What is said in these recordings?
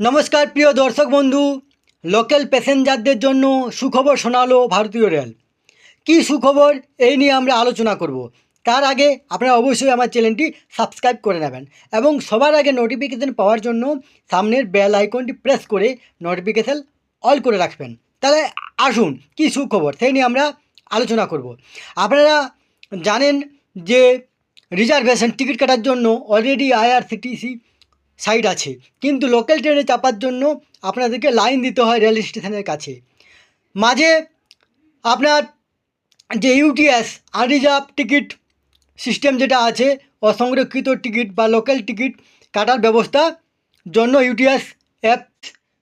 নমস্কার, প্রিয় দর্শক বন্ধু। লোকাল প্যাসেঞ্জারদের জন্য সুখবর শোনালো ভারতীয় রেল। কী সুখবর? এই নিয়ে আমরা আলোচনা করব। তার আগে আপনারা অবশ্যই আমার চ্যানেলটি সাবস্ক্রাইব করে নেবেন এবং সবার আগে নোটিফিকেশান পাওয়ার জন্য সামনের বেল আইকনটি প্রেস করে নোটিফিকেশান অল করে রাখবেন। তাহলে আসুন, কী সুখবর? সেই নিয়ে আমরা আলোচনা করব। আপনারা জানেন যে রিজার্ভেশন টিকিট কাটার জন্য অলরেডি আইআরসিটিসি সাইট আছে। কিন্তু লোকাল ট্রেনে চাপার জন্য আপনাদেরকে লাইন দিতে হয় রেল স্টেশনের কাছে। মাঝে আপনার যে ইউটিএস আনরিজার্ভ টিকিট সিস্টেম যেটা আছে, অসংরক্ষিত টিকিট বা লোকাল টিকিট কাটার ব্যবস্থা জন্য ইউটিএস অ্যাপ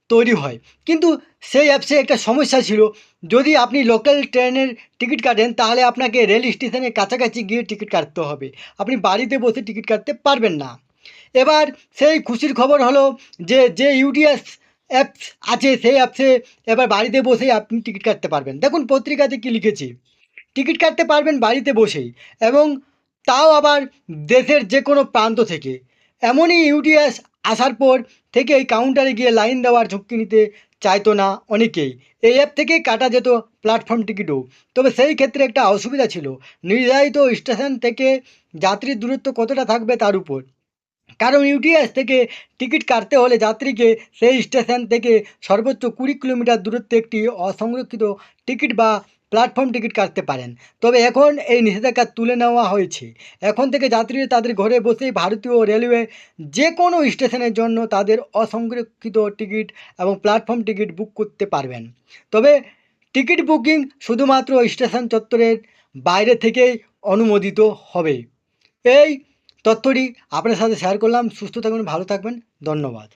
তৈরি হয়। কিন্তু সেই অ্যাপসে একটা সমস্যা ছিল, যদি আপনি লোকাল ট্রেনের টিকিট কাটেন, তাহলে আপনাকে রেল স্টেশনের কাছাকাছি গিয়ে টিকিট কাটতে হবে। আপনি বাড়িতে বসে টিকিট কাটতে পারবেন না। এবার সেই খুশির খবর হলো যে যে ইউটিএস অ্যাপস আছে, সেই অ্যাপসে এবার বাড়িতে বসেই আপনি টিকিট কাটতে পারবেন। দেখুন পত্রিকাতে কী লিখেছি। টিকিট কাটতে পারবেন বাড়িতে বসেই এবং তাও আবার দেশের যে কোনো প্রান্ত থেকে। এমনই ইউটিএস আসার পর থেকে এই কাউন্টারে গিয়ে লাইন দেওয়ার ঝুঁকি নিতে চাইতো না অনেকেই। এই অ্যাপ থেকেই কাটা যেত প্ল্যাটফর্ম টিকিটও তবে সেই ক্ষেত্রে একটা অসুবিধা ছিল। নির্ধারিত স্টেশন থেকে যাত্রীর দূরত্ব কতটা থাকবে তার উপর। কারণ ইউটিএস থেকে টিকিট কাটতে হলে যাত্রীকে সেই স্টেশন থেকে সর্বোচ্চ কুড়ি কিলোমিটার দূরত্বে একটি অসংরক্ষিত টিকিট বা প্ল্যাটফর্ম টিকিট কাটতে পারেন। তবে এখন এই নিষেধাজ্ঞা তুলে নেওয়া হয়েছে। এখন থেকে যাত্রীরা তাদের ঘরে বসেই ভারতীয় রেলওয়ে যে কোনো স্টেশনের জন্য তাদের অসংরক্ষিত টিকিট এবং প্ল্যাটফর্ম টিকিট বুক করতে পারবেন। তবে টিকিট বুকিং শুধুমাত্র স্টেশন চত্বরের বাইরে থেকেই অনুমোদিত হবে। এই তথ্যটি আপনার সাথে শেয়ার করলাম। সুস্থ থাকবেন ভালো থাকবেন। ধন্যবাদ।